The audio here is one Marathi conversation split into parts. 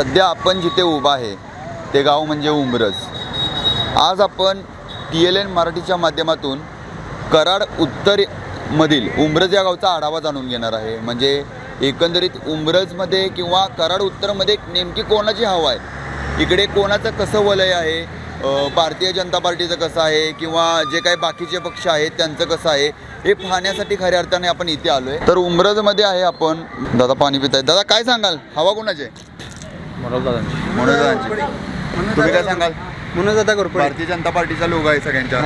सध्या आपण जिथे उभा आहे ते गाव म्हणजे उंबरज आज आपण टी एल एन मराठीच्या माध्यमातून कराड उत्तरमधील उमरज या गावचा आढावा जाणून घेणार आहे. म्हणजे एकंदरीत उंबरजमध्ये किंवा कराड उत्तरमध्ये नेमकी कोणाची हवा आहे? इकडे कोणाचं कसं वलय आहे? भारतीय जनता पार्टीचं कसं आहे? किंवा जे काही बाकीचे पक्ष आहेत त्यांचं कसं आहे? हे पाहण्यासाठी खऱ्या अर्थाने आपण इथे आलो आहे तर उमरजमध्ये आहे आपण. दादा पाणी पित आहे दादा काय सांगाल? हवा कोणाची आहे? मनोजदादांची तुम्ही काय सांगाल? म्हणून आता घोरपडे. भारतीय जनता पार्टीचा लोक आहे सगळ्यांच्या.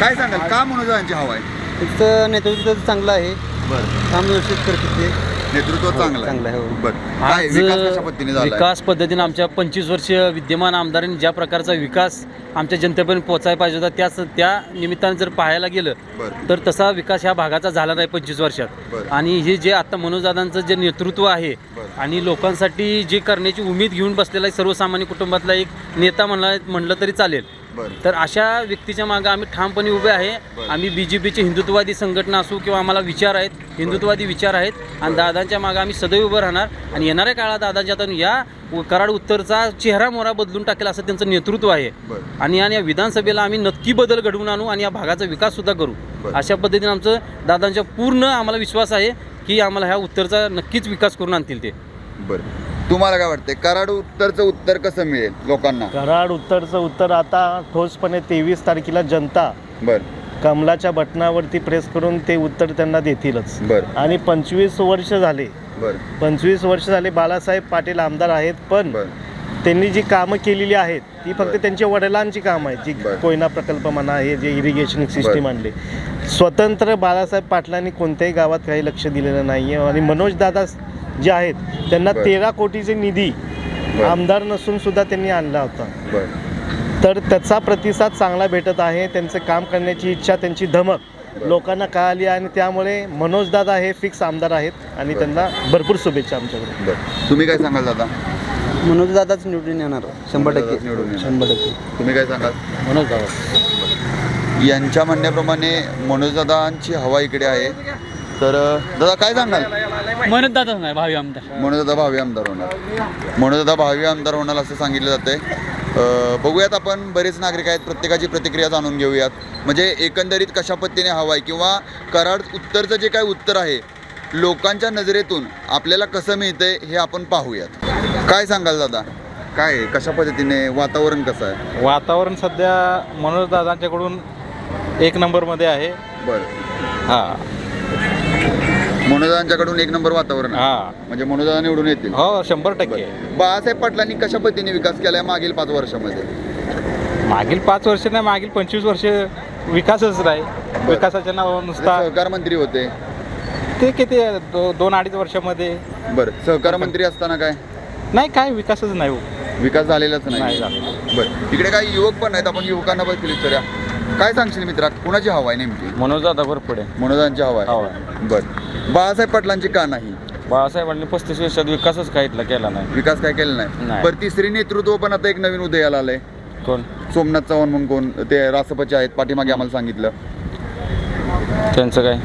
काय सांगाल? का मनोजदादांची हवा आहे? त्यांचं नेतृत्व चांगलं आहे. बरं. काम व्यवस्थित करतात ते. नेतृत्व चांगलं चांगलं आहे, हो. बरं काय आज विकास कशा पद्धतीने झाला विकास पद्धतीने आमच्या पंचवीस वर्षीय विद्यमान आमदारांनी ज्या प्रकारचा विकास आमच्या जनतेपर्यंत पोहोचायला पाहिजे होता त्याच त्या निमित्तानं जर पाहायला गेलं बरं तर तसा विकास ह्या भागाचा झाला नाही पंचवीस वर्षात बरं. आणि हे जे आता मनोजदादांचं जे नेतृत्व आहे बरं. आणि लोकांसाठी जे करण्याची उमेद घेऊन बसलेला आहे सर्वसामान्य कुटुंबातला एक नेता म्हणला म्हणलं तरी चालेल तर अशा व्यक्तीच्या मागे आम्ही ठामपणे उभे आहे. आम्ही बी जे पीची हिंदुत्ववादी संघटना असू किंवा आम्हाला विचार आहेत हिंदुत्ववादी विचार आहेत आणि दादांच्या मागे आम्ही सदैव उभं राहणार. आणि येणाऱ्या काळात दादांच्या हातून या कराड उत्तरचा चेहरा मोहरा बदलून टाकेल असं त्यांचं नेतृत्व आहे. आणि आणि या विधानसभेला आम्ही नक्की बदल घडवून आणू आणि या भागाचा विकास सुद्धा करू. अशा पद्धतीने आमचं दादांच्या पूर्ण आम्हाला विश्वास आहे की आम्हाला ह्या उत्तरचा नक्कीच विकास करून आणतील ते. बरं. तुम्हाला काय वाटतंय? कराड उत्तरचं उत्तर कसं मिळेल लोकांना? कराड उत्तरचं उत्तर आता ठोसपणे तेवीस तारखेला जनता बरं. कमलाच्या बटनावरती प्रेस करून ते उत्तर त्यांना देतीलच. बरं. आणि पंचवीस वर्ष झाले. बरं. पंचवीस वर्ष झाले बाळासाहेब पाटील आमदार आहेत पण बरं. त्यांनी जी कामं केलेली आहेत ती. फक्त त्यांच्या वडिलांची कामं आहेत जी बरं. कोयना प्रकल्प म्हणा हे जे इरिगेशन सिस्टीम. आणले. स्वतंत्र बाळासाहेब पाटलांनी कोणत्याही गावात काही लक्ष दिलेलं नाही आहे आणि मनोज दादा जे आहेत त्यांना बरं. तेरा कोटीचे निधी बरं. आमदार नसून सुद्धा त्यांनी आणला होता. बरं. तर त्याचा प्रतिसाद चांगला भेटत आहे त्यांचं काम करण्याची इच्छा त्यांची धमक लोकांना कळाली आणि त्यामुळे मनोजदादा हे फिक्स आमदार आहेत आणि. त्यांना भरपूर शुभेच्छा आमच्याकडून बरं. तुम्ही काय सांगाल दादा? म्हणून दादाच निवडून येणार. शंभर मनोज दादाच टक्के निवडून येणार. शंभर टक्के. तुम्ही काय सांगाल? म्हणून दादा. यांच्या म्हणण्याप्रमाणे मनोजदादांची हवा इकडे आहे. तर दादा काय सांगाल? म्हणत दादा नाही भावी आमदार. मनोजदादा भावी आमदार होणार. मनोजदादा भावी आमदार होणार असं सांगितलं जातंय. अं, बघूयात आपण बरेच नागरिक आहेत प्रत्येकाची प्रतिक्रिया जाणून घेऊयात. म्हणजे एकंदरीत कशा पद्धतीने हवा आहे किंवा कराड उत्तरचं जे काही उत्तर आहे लोकांच्या नजरेतून आपल्याला कसं मिळतंय हे आपण पाहूयात. काय सांगाल दादा? काय आहे? कशा पद्धतीने? वातावरण कसं आहे? वातावरण सध्या मनोज दादांच्याकडून एक नंबरमध्ये आहे. बरं. हा. मनोजदादांच्याकडून एक नंबर वातावरण आहे. हा. म्हणजे मनोजदादा निवडून येतील. हो शंभर टक्के. बाळासाहेब पाटलांनी कशा पद्धतीने विकास केलाय मागील पाच वर्षामध्ये? मागील पाच वर्ष नाही मागील पंचवीस वर्ष विकासच नाही. विकासाच्या नावावर नुसता सहकार मंत्री होते. ते किती दो, दोन अडीच वर्षामध्ये. बरं. सहकार मंत्री असताना काय? नाही काय विकासच नाही हो. विकास झालेलाच नाही. नाही झाला बरं. इकडे काही युवक पण आहेत. आपण युवकांना बघतील विचारूया. काय सांगशील मित्रा कुणाची हवा आहे नेमकी? मनोज दादा घोरपडे. मनोजांची हवा हवा आहे. बरं. बाळासाहेब पाटलांची का नाही? बाळासाहेबांनी पस्तीस वर्षात विकासच काहीतला केला नाही. विकास काय केला नाही? नाही. बरं तिसरी नेतृत्व पण आता एक नवीन उदयाला आलंय. कोण? सोमनाथ चव्हाण म्हणून कोण ते रासपचे आहेत पाठीमागे आम्हाला सांगितलं. त्यांचं काय?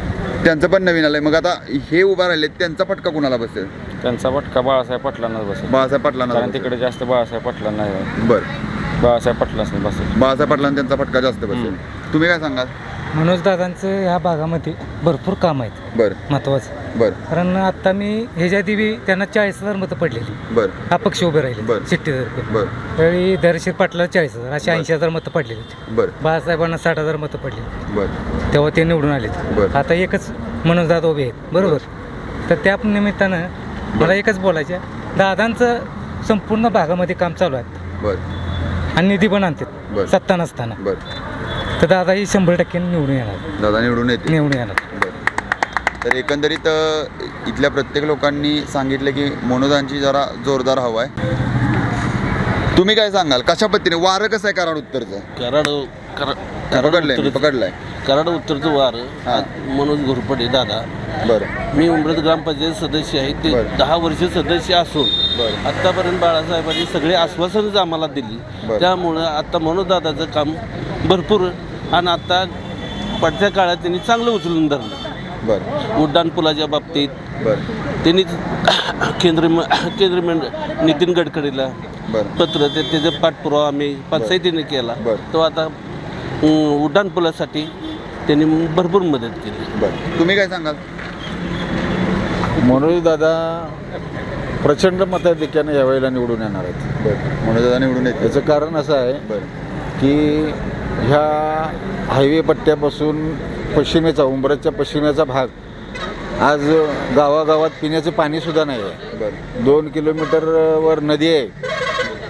त्यांचं पण नवीन आलंय. मग आता हे उभा राहिले त्यांचा फटका कुणाला बसेल? त्यांचा पटका बाळासाहेब पाटलांनाच बसेल. बाळासाहेब पाटलांना कारण बसेल. तिकडे जास्त बाळासाहेब पाटलांना आहे. बरं. बाळासाहेब पाटलाच बसेल बाळासाहेब पाटलांना त्यांचा फटका जास्त बसेल. तुम्ही काय सांगाल? मनोजदादांचं ह्या भागामध्ये भरपूर काम आहेत. बरं. महत्त्वाचं बरं. कारण आता मी ह्याच्या देवी त्यांना चाळीस हजार मतं पडलेली. बरं. अपक्ष उभे राहिले. बरं. शिट्टीतर्फे बरं. त्यावेळी धैर्यशीर पाटला चाळीस हजार असे बरं. ऐंशी हजार मतं पडलेली होती. बरं. बाळासाहेबांना साठ हजार मतं पडली बरं. तेव्हा ते निवडून आले बरं. आता एकच मनोजदादा उभे आहेत. बरोबर? तर त्या निमित्तानं मला एकच बोलायचं दादांचं संपूर्ण भागामध्ये काम चालू आहे. बरं. आणि निधी पण बरं. आणतात सत्ता नसताना. बरं. तर दादा ही शंभर टक्के निवडून येणार. दादा निवडून येते निवडून येणार. बरं. तर एकंदरीत अ, इथल्या प्रत्येक लोकांनी सांगितलं की मनोदांची जरा जोरदार हवा आहे. तुम्ही काय सांगाल? कशा पद्धतीने? वारं कसं आहे कराड उत्तरचं? कराड करा- पकडलंय पकडलंय. कराड उत्तरचं वार. हा. मनोज घोरपडे दादा. बरं. मी उमरत ग्रामपंचायत सदस्य आहे. ते बरं. दहा वर्ष सदस्य असून. आत्तापर्यंत बाळासाहेबांनी सगळे आश्वासनच आम्हाला दिली. बरं. त्यामुळं आता मनोज दादाचं काम भरपूर आणि आता पडत्या काळात त्यांनी चांगलं उचलून धरलं. बरं. उड्डाण पुलाच्या बाबतीत. बरं. त्यांनीच केंद्र केंद्रीय मंडळ नितीन गडकरीला बरं. पत्र ते त्याचा पाठपुरावा आम्ही पंचायतीने केला. बरं. तो आता अं, उड्डाण पुलासाठी त्यांनी भरपूर मदत केली. बरं. तुम्ही काय सांगाल? मनोज दादा प्रचंड मताधिक्याने यावेळेला निवडून येणार आहेत. बरं. म्हणून दादा निवडून येते याचं कारण असं आहे बरं. की ह्या हायवे पट्ट्यापासून पश्चिमेचा उंबरजच्या पश्चिमेचा भाग आज गावागावात पिण्याचं पाणीसुद्धा नाही आहे बरं. दोन किलोमीटरवर नदी आहे.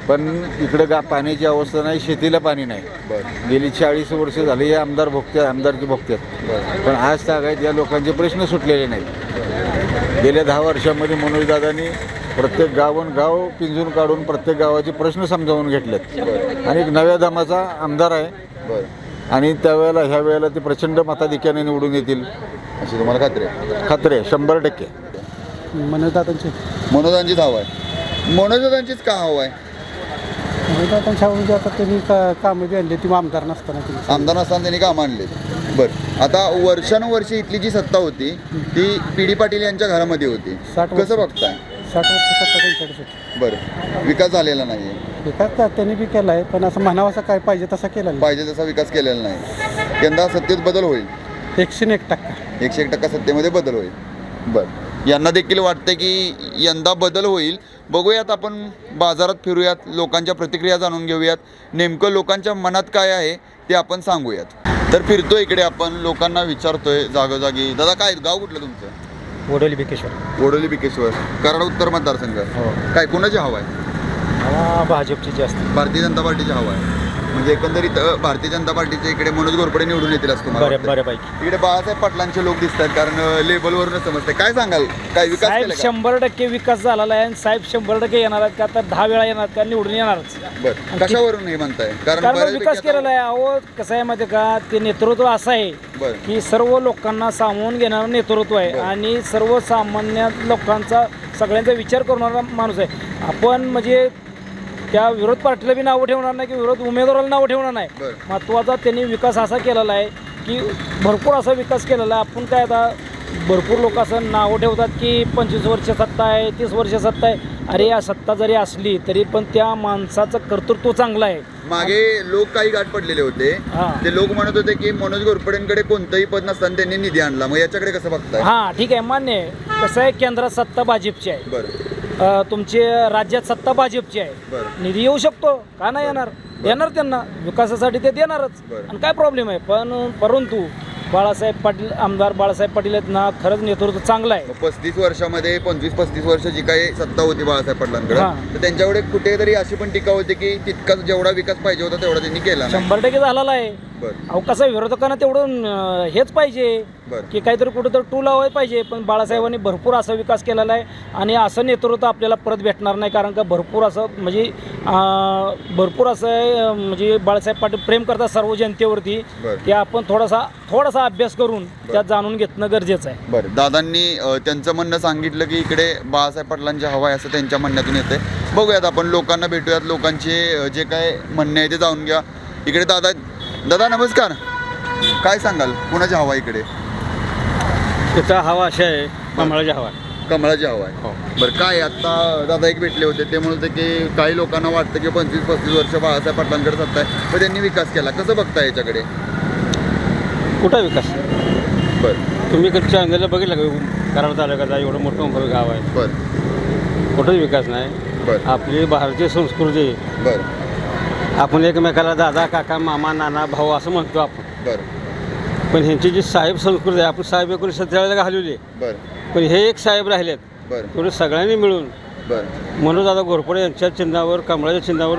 पण इकडे गा पाण्याची अवस्था नाही शेतीला पाणी नाही. बरं. गेली चाळीस वर्ष झाली हे आमदार भोगतात आमदारकी भोगतात. पण आज तागायत या लोकांचे प्रश्न सुटलेले नाहीत. गेल्या दहा वर्षामध्ये मनोजदादांनी प्रत्येक गावन गाव पिंजून काढून प्रत्येक गावाचे प्रश्न समजावून घेतलेत. आणि एक नव्या दमाचा आमदार आहे. बरं. आणि त्यावेळेला ह्या वेळेला ते प्रचंड मताधिक्याने निवडून येतील. अशी तुम्हाला खात्री आहे? खात्री आहे शंभर टक्के. मनोजदादांची मनोजांचीच हवा आहे. मनोजांचीच का हवा आहे? म्हणजे आता त्यांनी का कामं बी आणली ती आमदार नसताना त्यांनी आमदार असताना त्यांनी कामं आणले बरं. आता वर्षानुवर्षे इथली जी सत्ता होती ती पी डी पाटील यांच्या घरामध्ये होती. साठ वर्ष. कसं बघताय? साठ वर्ष सत्ता त्यांच्याकडेच होती. बरं. विकास झालेला नाही विकास का त्यांनी बी केला आहे पण असं म्हणावं असं काय पाहिजे तसा केला नाही. पाहिजे तसा विकास केलेला नाही. यंदा सत्तेत बदल होईल. एकशे एक टक्का. एकशे एक टक्का सत्तेमध्ये बदल होईल. बरं. यांना देखील वाटतं की यंदा बदल होईल. बघूयात आपण बाजारात फिरूयात लोकांच्या प्रतिक्रिया जाणून घेऊयात. नेमकं लोकांच्या मनात काय आहे ते आपण सांगूयात. तर फिरतो इकडे आपण लोकांना विचारतोय जागोजागी. दादा काय गाव कुठलं तुमचं? वडोली बिकेश्वर. ओडोली बिकेश्वर. कराड उत्तर मतदारसंघ. काय कुणाची हवा आहे? भाजपची जास्त. भारतीय जनता पार्टीची हवा आहे. म्हणजे एकंदरीत अ, भारतीय जनता पार्टीच्या इकडे मनोज घोरपडे निवडून येतील असं तुम्हाला वाटतंय? बऱ्यापैकी इकडे बाळासाहेब पाटलांचे लोक दिसत आहेत कारण अ, लेबलवरून समजते काय सांगाल? काय विकास साहेब केला का? शंभर टक्के विकास झालेला आहे आणि साहेब शंभर टक्के येणार आहेत का? तर दहा वेळा येणार का? निवडून येणारच. बरं. कशावरून हे म्हणताय? कारण कारण विकास आता- केलेला आहे. अहो कसं आहे माहिती आहे का? ते नेतृत्व असं आहे बरं. की सर्व लोकांना सामावून घेणारं नेतृत्व आहे आणि सर्वसामान्य लोकांचा सगळ्यांचा विचार करणारा माणूस आहे. आपण म्हणजे त्या विरोध पार्टीला बी नावं ठेवणार नाही की विरोध उमेदवाराला नावं ठेवणार नाही. बरं. महत्त्वाचा त्यांनी विकास असा केलेला आहे की भरपूर असा विकास केलेला आहे. आपण काय आता भरपूर लोक असं नावं ठेवतात की पंचवीस वर्ष सत्ता आहे तीस वर्ष सत्ता आहे. अरे या सत्ता जरी असली तरी पण त्या माणसाचं कर्तृत्व चांगलं आहे. मागे लोक काही गाठ पडलेले होते. हां. ते लोक म्हणत होते की मनोज घोरपडेंकडे कोणतंही पद नसताना त्यांनी निधी आणला. मग याच्याकडे कसं बघताय? हां ठीक आहे. मान्य आहे. कसं आहे केंद्रात सत्ता भाजपची आहे. बरं. अ, तुमची राज्यात सत्ता भाजपची आहे. बरं. निधी येऊ शकतो का नाही येणार? देणार त्यांना. विकासासाठी ते देणारच. बरं. आणि काय प्रॉब्लेम आहे? पण परंतु बाळासाहेब पाटील आमदार बाळासाहेब पाटील आहेत ना खरंच नेतृत्व चांगलं आहे. मग पस्तीस वर्षामध्ये पंचवीस पस्तीस वर्ष जी काही सत्ता होती बाळासाहेब पाटलांकडे हां. तर त्यांच्याकडे कुठेतरी अशी पण टीका होती की तितका जेवढा विकास पाहिजे होता तेवढा त्यांनी केला नाही. शंभर टक्के झालेला आहे. बरं. अहो कसं विरोधकांना तेवढं अं, हेच पाहिजे बरं. की काहीतरी कुठं तर टू लावायला पाहिजे पण बाळासाहेबांनी भरपूर असा विकास केलेला आहे आणि असं नेतृत्व आपल्याला परत भेटणार नाही कारण का भरपूर असं म्हणजे अं, भरपूर असं आहे, अं, म्हणजे बाळासाहेब पाटील प्रेम करतात सर्व जनतेवरती. बरं. ते आपण थोडासा थोडासा अभ्यास करून त्यात जाणून घेतणं गरजेचं आहे. बरं. दादांनी अ, त्यांचं म्हणणं सांगितलं की इकडे बाळासाहेब पाटलांची हवा आहे असं त्यांच्या म्हणण्यातून येते बघूयात आपण लोकांना भेटूयात. लोकांचे अ, जे काय म्हणणे आहे ते जाणून घ्या. इकडे दादा दादा नमस्कार. काय सांगाल? कुणाची हवा आहे इकडे? त्याचा हवा अशा आहे कमळाची हवा. कमळाची हवा आहे. बरं काय आता दादा एक भेटले होते ते म्हणत होते की काही लोकांना वाटतं की पंचवीस पस्तीस वर्ष बाळासाहेब पाटलांकडे सत्ता आहे तर त्यांनी विकास केला. कसं बघताय याच्याकडे? कुठं विकास? बरं. तुम्ही कधी चांगलं बघितलं का कराड तालुक्याचा एवढं मोठं उंबर गाव आहे. बरं. कुठंच विकास नाही. बरं. आपली भारतीय संस्कृती बरं. आपण एकमेकाला दादा काका मामा नाना भाऊ असं म्हणतो आपण. बरं. पण ह्यांची जी साहेब संस्कृती आहे आपण साहेब एकोणीस सत्तेचाळीसला घालवली. बरं. पण हे एक साहेब राहिलेत. बरं. सगळ्यांनी मिळून बरं. मनोजदादा घोरपडे यांच्या चिन्हावर कमळाच्या चिन्हावर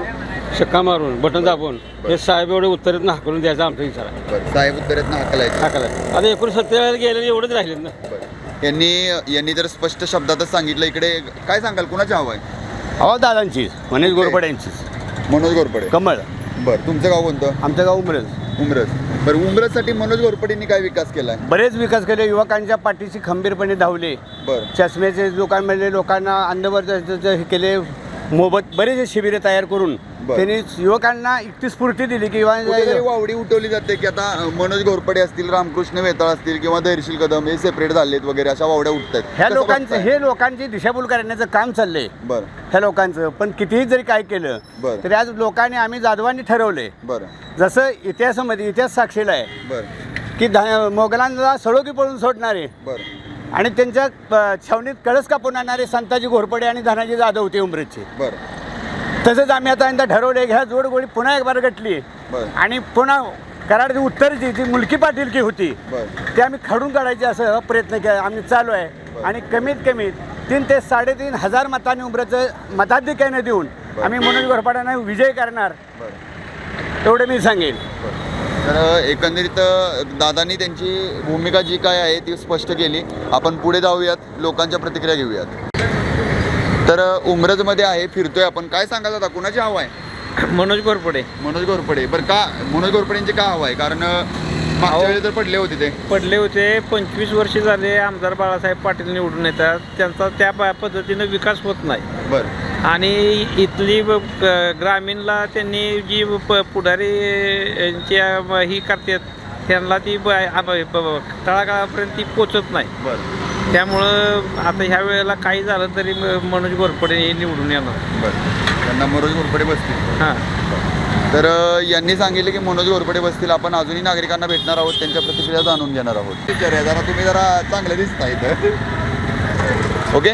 शिक्का मारून बटन दाबून हे साहेब एवढे उत्तरेत हाकलून द्यायचा आमचा विचार आहे बरं. साहेब उत्तरेत हाकलायचे हाकला आता एकोणीस सत्तेचाळीसला गेले एवढेच राहिलेत ना. बरं. यांनी यांनी तर स्पष्ट शब्दातच सांगितलं इकडे काय सांगाल? कुणाची हवा आहे? अहो दादांची मनीष गोरपड्यांचीच मनोज घोरपडे. कमळ. बरं तुमचं गाव कोणतं? आमचं गाव उमरज. उमरज. बरं उमरजसाठी मनोज घोरपडेंनी काय विकास केलाय? बरेच विकास केले. युवकांच्या पाठीशी खंबीरपणे धावले. बरं. चष्म्याचे दुकानमधले लोकांना अन्नवर हे केले. मोबत बरेचसे शिबिरे तयार करून बरं. त्यांनी युवकांना इतकी स्फूर्ती दिली की कुठेतरी वावडी उठवली जाते की आता मनोज घोरपडे असतील रामकृष्ण वेताळ असतील किंवा धैर्यशील कदम हे सेपरेट झालेत वगैरे अशा वावड्या उठतात ह्या कसं लोकांचं बघताय? हे लोकांची दिशाभूल करण्याचं काम चाललंय. बरं. ह्या लोकांचं. पण कितीही जरी काय केलं बरं. तरी आज लोकांनी आम्ही जाधवांनी ठरवले. बरं. जसं इतिहासामध्ये इतिहास साक्षीला आहे बरं. की धा मोगलांना सळोगी पळून सोडणारे. बरं. आणि त्यांच्या छावणीत कळस कापून आणणारे संताजी घोरपडे आणि धनाजी जाधव होते उमरेचे बरं. तसंच आम्ही आता यंदा ठरवले ह्या जोडगोळी पुन्हा एक बार गटली बरं. आणि पुन्हा कराडची उत्तरची जी मुलकी पाटीलकी होती बरं. ते आम्ही खडून काढायचे असं प्रयत्न केला आम्ही चालू आहे. आणि कमीत कमी तीन ते साडेतीन हजार मतांनी उमऱ्याचं मताधिक्याने देऊन आम्ही मनोज घोरपाड्यांना विजय करणार. बरं. तेवढे मी सांगेन. तर एकंदरीत दादांनी त्यांची भूमिका जी काय आहे ती स्पष्ट केली. आपण पुढे जाऊयात लोकांच्या प्रतिक्रिया घेऊयात. तर उमरजमध्ये आहे फिरतोय आपण. काय सांगाल दादा कुणाची हवा आहे? मनोज गोरपडे. मनोज घोरपडे बरं का मनोज घोरपडेंची का हवा आहे? कारण मागच्या वेळी तर पडले होते ते. पडले होते पंचवीस वर्ष झाले आमदार बाळासाहेब पाटील निवडून येतात. त्यांचा त्या पद्धतीनं विकास होत नाही. बरं. आणि इथली ग्रामीणला त्यांनी जी प- पुढारी यांच्या ही करतात त्यांना ती तळागाळापर्यंत ती पोचत नाही. बरं. त्यामुळं आता ह्या वेळेला काही झालं तरी मनोज गोरपडे हे निवडून येणार. बरं. त्यांना मनोज घोरपडे बसतील. हां. तर यांनी सांगितले की मनोज घोरपडे बसतील. आपण अजूनही नागरिकांना भेटणार आहोत. त्यांच्या प्रतिक्रिया जाणून घेणार आहोत. जरा तुम्ही जरा चांगले दिसता इथं. ओके?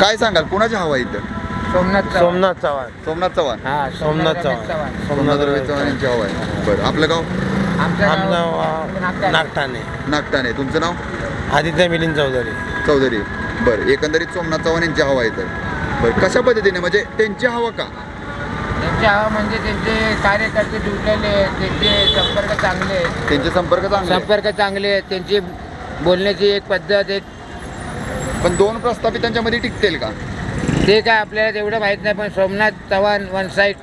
काय सांगाल? कुणाची हवा आहे इथं? सोमनाथ सोमनाथ चव्हाण. सोमनाथ चव्हाण. हा सोमनाथ चव्हाण. सोमनाथ रवी चव्हाण यांची हवा आहे. बरं आपलं गाव? नागठाणे. नागटाने तुमचं नाव? आदित्य मिलिंद चौधरी. चौधरी. बरं एकंदरीत सोमनाथ चव्हाण यांची हवा आहे तर बरं कशा पद्धतीने? म्हणजे त्यांची हवा का? हवा म्हणजे त्यांचे कार्यकर्ते जुळलेले आहेत त्यांचे संपर्क चांगले आहेत. त्यांचे संपर्क चांगले आहेत. संपर्क चांगले आहेत त्यांची बोलण्याची एक पद्धत एक पण दोन प्रस्थापित त्यांच्यामध्ये टिकतील का? ते काय आपल्याला तेवढं माहीत नाही पण सोमनाथ चव्हाण वन साईड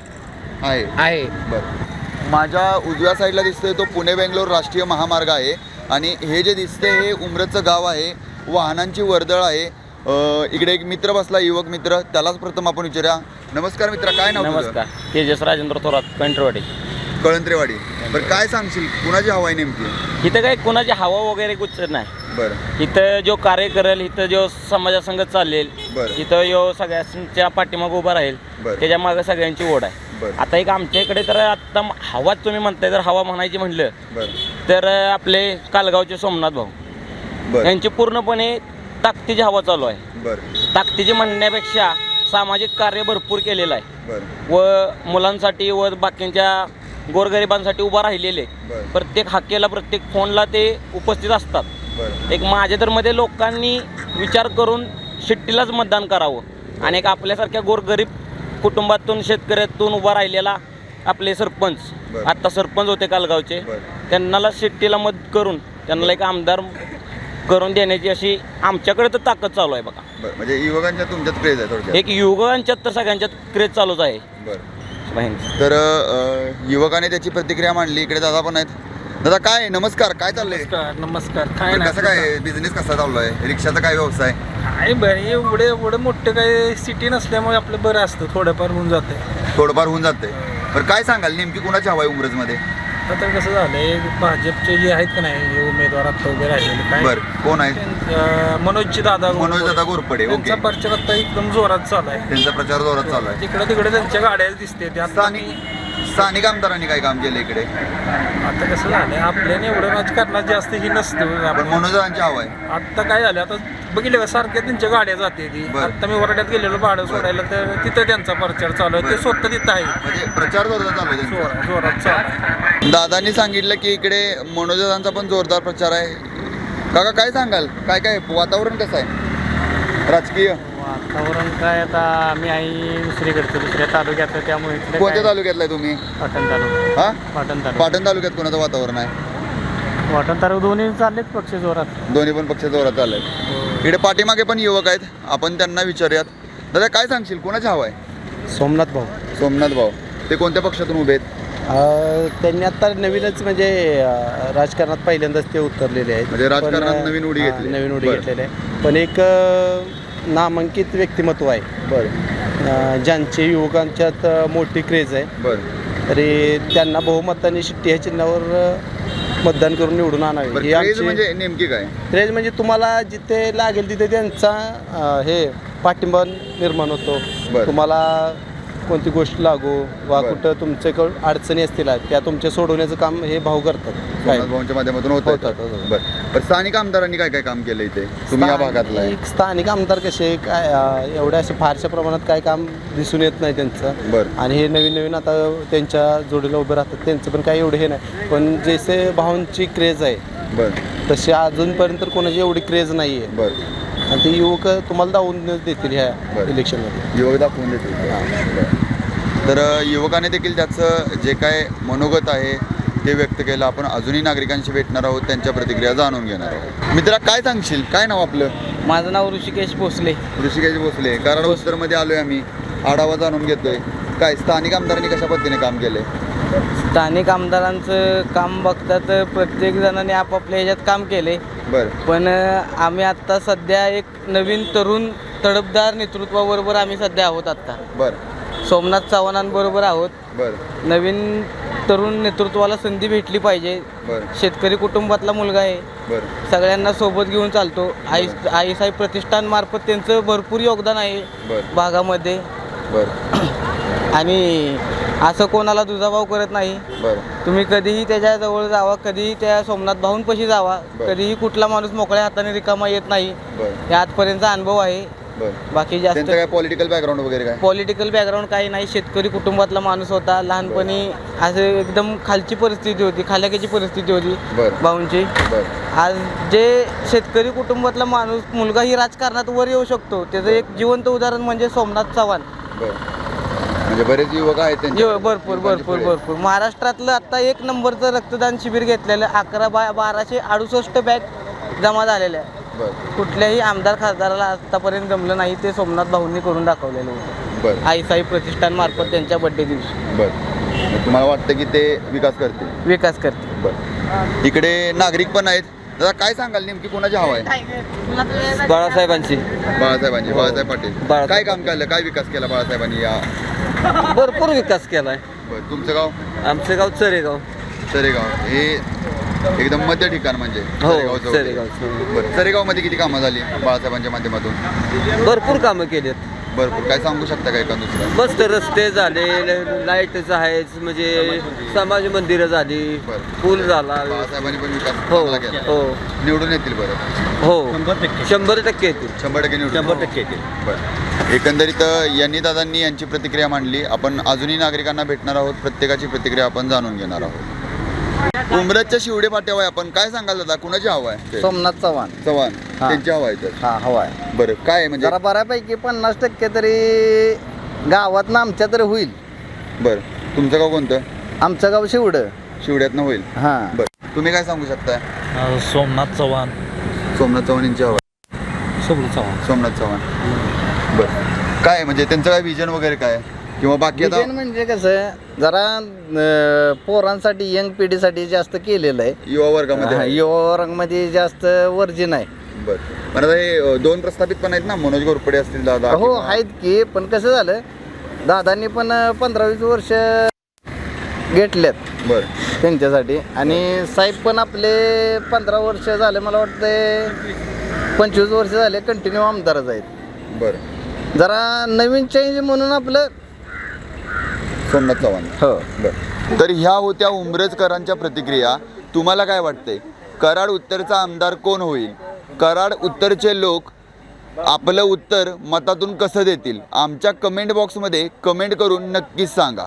आहे. आहे. बरं. माझ्या उजव्या साईडला दिसतोय तो पुणे बेंगलोर राष्ट्रीय महामार्ग आहे आणि हे जे दिसते हे उमरचं गाव आहे वाहनांची वर्दळ आहे इकडे एक मित्र बसला युवक मित्र. त्यालाच प्रथम आपण विचारूया. नमस्कार मित्र काय नाव? नमस्कार. तेजस राजेंद्र थोरात पेंटरवाडी कळंत्रेवाडी. बरं काय सांगशील? कुणाची हवा आहे नेमकी? इथं काही कोणाची हवा वगैरे कुछ नाही. बरं. इथं जो कार्य करेल इथं जो समाजासंगत चालेल बरं. इथं जो सगळ्यांच्या पाठीमागं उभा राहील बरं. त्याच्या मागं सगळ्यांची ओढ आहे. आता एक आमच्या इकडे तर आता हवाच तुम्ही म्हणताय जर हवा म्हणायची म्हणलं तर आपले कालगावचे सोमनाथ भाऊ. यांची पूर्णपणे ताकदीची हवा चालू आहे. बरं. ताकदीची म्हणण्यापेक्षा सामाजिक कार्य भरपूर केलेलं आहे. बरं. व मुलांसाठी व बाकींच्या गोरगरिबांसाठी उभा राहिलेले. बरं. प्रत्येक हाकेला प्रत्येक फोनला ते उपस्थित असतात. बरं. एक माझ्या तर मध्ये लोकांनी विचार करून शिट्टीलाच मतदान करावं. आणि एक आपल्यासारख्या गोरगरीब कुटुंबातून शेतकऱ्यातून उभा राहिलेला आपले सरपंच. बरं. आत्ता सरपंच होते कालगावचे. बरं. त्यांनाला शिट्टीला मत करून त्यांना एक आमदार करून देण्याची अशी आमच्याकडे तर ताकद चालू आहे बघा. बरं म्हणजे युवकांच्या तुमच्यात क्रेज आहे थोडक्यात. एक युवकांच्यात तर सगळ्यांच्यात क्रेज चालूच आहे. बरं. तर अ, युवकाने त्याची प्रतिक्रिया मांडली इकडे दादा पण आहेत. दादा काय नमस्कार काय चाललंय? नमस्कार काय बरं, कसं काय बिझनेस कसा चालू आहे रिक्षाचा काय व्यवसाय? काय बरं एवढे एवढं मोठं काय सिटी नसल्यामुळे आपलं बरं असतं थोडंफार होऊन जातं थोडंफार होऊन जाते बरं काय सांगाल नेमकी कुणाची हवा आहे उमरजमध्ये? आता कसं झालंय भाजपचे जे आहेत का नाही हे उमेदवार आता उभे राहिलेले काय? बरं कोण आहे? त्यांचं- मनोजची दादा मनोज दादा गोरपडे त्यांचा प्रचार आता एकदम जोरात चालू आहे. त्यांचा प्रचार जोरात चालू आहे. तिकडे तिकडे त्यांच्या गाड्या दिसते त्या आता स्थानिक स्थानिक आमदारांनी काय काम केलं इकडे? आता कसं झालंय आपल्याने एवढं राजकारणात जास्त ही नसतं पण आपण. मनोज दादांची हवा आहे. आता काय झालं आता बघितलं का सारख्या त्यांच्या गाड्या जाते ती. बरं. आता मी वराड्यात गेलेलो भाडं सोडायला तर तिथं त्यांचा प्रचार चालू आहे. ते बरं. स्वतः तिथं आहे. म्हणजे प्रचार जोरात चालू आहे त्यांचा. जोरात जोरात चालू आहे. दादांनी सांगितलं की इकडे मनोजदांचा पण जोरदार प्रचार आहे. काका काय सांगाल? काय काय वातावरण कसं आहे? राजकीय? वातावरण काय आता आम्ही आहे दुसरीकडचं दुसऱ्या तालुक्यात त्यामुळे इथलं कोणत्या काय? तालुक्यातला आहे तुम्ही? पाटण तालुका. हा? पाटण तालुका. पाटण तालुक्यात कोणाचं वातावरण आहे? वाटण तालुका दोन्ही चाललेत पक्ष जोरात. दोन्ही पण पक्ष जोरात चालू आहे इकडे पाठीमागे पण युवक आहेत. आपण त्यांना विचारूयात. दादा काय सांगशील? कोणाची हवा आहे? सोमनाथ भाऊ. सोमनाथ भाऊ. ते कोणत्या पक्षातून उभे आहेत? त्यांनी आता नवीनच म्हणजे राजकारणात पहिल्यांदाच ते उतरलेले आहेत. म्हणजे राजकारणात नवीन उडी घेतली. नवीन उडी. घेतलेली आहे. पण एक नामांकित व्यक्तिमत्व आहे. बरं. ज्यांचे युवकांच्यात मोठी क्रेज आहे. बरं. तरी त्यांना बहुमताने शिट्टी ह्या चिन्हावर मतदान करून निवडून आणावे. म्हणजे नेमकी काय? क्रेज म्हणजे तुम्हाला जिथे लागेल तिथे त्यांचा हे पाठिंबा निर्माण होतो. तुम्हाला कोणती गोष्ट लागू वा बरं. कुठं तुमच्याकडं अडचणी असतील त्या तुमच्या सोडवण्याचं काम हे भाऊ करतात. काय? सोमनाथ भाऊंच्या माध्यमातून होत होतात, होतात. बरं. पण स्थानिक आमदारांनी काय काय काम केलं इथे? तुम्ही या भागातला आहे स्थानिक- स्थानिक आमदार कसे काय अं, एवढ्या असे फारशा प्रमाणात काय काम दिसून येत नाही त्यांचं. बरं. आणि हे नवीन नवीन आता त्यांच्या जोडीला उभे राहतात. त्यांचं पण काही एवढं हे नाही. पण जसे भाऊंची क्रेज आहे बरं. तशी अजूनपर्यंत कोणाची एवढी क्रेज नाही आहे बरं. आणि ते युवक तुम्हाला दावून देतील ह्या बरं. इलेक्शनमध्ये युवक दाखवून देतील. बरं. तर अ, युवकाने देखील त्याचं जे काय मनोगत आहे ते व्यक्त केलं. आपण अजूनही नागरिकांशी भेटणार आहोत त्यांच्या प्रतिक्रिया जाणून घेणार आहोत. मित्रा काय सांगशील? काय नाव आपलं? माझं नाव ऋषिकेश भोसले. ऋषिकेश भोसले. कराड उत्तरमध्ये आलोय आम्ही. आढावा जाणून घेतोय. काय स्थानिक आमदारांनी कशा पद्धतीने काम केलंय? स्थानिक आमदारांचं काम बघता तर प्रत्येक जणांनी आपापल्या ह्याच्यात काम केले बरं. पण आम्ही आत्ता सध्या एक नवीन तरुण तडफदार नेतृत्वाबरोबर आम्ही सध्या आहोत आत्ता. बरं. सोमनाथ चव्हाणांबरोबर आहोत. बरं. नवीन तरुण नेतृत्वाला संधी भेटली पाहिजे. बरं. शेतकरी कुटुंबातला मुलगा आहे. बरं. सगळ्यांना सोबत घेऊन चालतो. आई आईसाहेब प्रतिष्ठानमार्फत त्यांचं भरपूर योगदान आहे भागामध्ये. बरं. आणि असं कोणाला दुजाभाव करत नाही. बरं. तुम्ही कधीही त्याच्याजवळ जावा कधीही त्या सोमनाथ भाऊंपाशी जावा बरं. कधीही कुठला माणूस मोकळ्या हाताने रिकामा येत नाही. बरं. हे आजपर्यंतचा अनुभव आहे. बरं. बाकी त्यांचं जास्त काय पॉलिटिकल बॅकग्राऊंड वगैरे काय? पॉलिटिकल बॅकग्राऊंड काही नाही. शेतकरी कुटुंबातला माणूस होता. लहानपणी असं एकदम खालची परिस्थिती होती. खाल्याकीची परिस्थिती होती बरं. भाऊंची. बरं. आज जे शेतकरी कुटुंबातला माणूस मुलगाही राजकारणात वर येऊ शकतो. त्याचं एक जिवंत उदाहरण म्हणजे सोमनाथ चव्हाण. बरं. म्हणजे बरेच युवक आहेत त्यांच्या भरपूर भरपूर भरपूर. महाराष्ट्रातलं आता एक नंबरचं रक्तदान शिबिर घेतलेलं अकरा बा बाराशे अडुसष्ट बॅग जमा झालेल्या आहे बरं. कुठल्याही आमदार खासदाराला आतापर्यंत जमलं नाही ते सोमनाथ भाऊंनी करून दाखवलेलं होतं. बरं. आईसाई प्रतिष्ठान मार्फत त्यांच्या बड्डे दिवशी. बरं. तुम्हाला वाटतं की ते विकास करतील? विकास करते बरं. इकडे नागरिक पण आहेत. दादा काय सांगाल? नेमकी कोणाची हवा आहे? बाळासाहेबांची. बाळासाहेबांची बाळासाहेब पाटील. बाळासाहेब. काय काम केलं? काय विकास केला बाळासाहेबांनी या? भरपूर विकास केलाय. बरं तुमचं गाव? आमचं गाव चरेगाव. चरेगाव. हे एकदम मध्य ठिकाण म्हणजे. हो, वगैरे. चरेगाव. बरं चरेगावमध्ये किती कामं झाली बाळासाहेबांच्या माध्यमातून? भरपूर कामं केलेत. भरपूर. काय सांगू शकता काय का दुसरं मस्त रस्ते झाले लाईटच आहेत म्हणजे समाज मंदिरं. झाली बरं. पूल झाला. बाळासाहेबांनी पण विकास हो चांगला केला. हो. निवडून येतील बरं. हो. शंभर टक्के. येतील. शंभर टक्के निवडून शंभर टक्के येतील. बरं. एकंदरीत यांनी दादांनी यांची प्रतिक्रिया मांडली. आपण अजूनही नागरिकांना भेटणार आहोत. प्रत्येकाची प्रतिक्रिया आपण जाणून घेणार आहोत. उमरतच्या शिवडे पाट्यावर आपण काय सांगाल दादा? कुणाची हवा आहे? ते? सोमनाथ चव्हाण. चव्हाण. हा. त्यांची हवा आहे तर. हा हवा आहे. बरं काय आहे म्हणजे? जरा बऱ्यापैकी पन्नास टक्के तरी गावातनं आमच्या तरी होईल. बरं. तुमचं गाव कोणतं? आमचं गाव शिवडं. शिवड्यातनं होईल. हां. बरं. तुम्ही काय सांगू शकताय? सोमनाथ चव्हाण. सोमनाथ चव्हाण यांची हवा आहे. सोमनाथ चव्हाण. सोमनाथ चव्हाण. बरं. काय म्हणजे? त्यांचं काय विजन वगैरे काय किंवा बाकी आता म्हणजे कसं जरा अं, पोरांसाठी यंग पिढीसाठी जास्त केलेलं आहे. युवा वर्गामध्ये हा, आहे. युवा वर्गामध्ये जास्त वर्जिन आहे. बरं. पण आता हे अ, दोन प्रस्थापित पण आहेत ना? मनोज घोरपडे असतील दादा हो किंवा- आहेत की पण कसं झालं दादांनी पण पंधरा वीस वर्ष घेतल्यात बरं. त्यांच्यासाठी. आणि साहेब पण आपले पंधरा वर्ष झाले मला वाटतं पंचवीस वर्ष झाले कंटिन्यू आमदारच आहेत. बरं. जरा नवीन चेंज म्हणून आपलं सोमनाथ चव्हाण. हो. बरं. तर ह्या होत्या उमरजकरांच्या प्रतिक्रिया. तुम्हाला काय वाटतंय? कराड उत्तरचा आमदार कोण होईल? कराड उत्तरचे लोक आपलं उत्तर मतातून कसं देतील? आमच्या कमेंट बॉक्समध्ये कमेंट करून नक्कीच सांगा.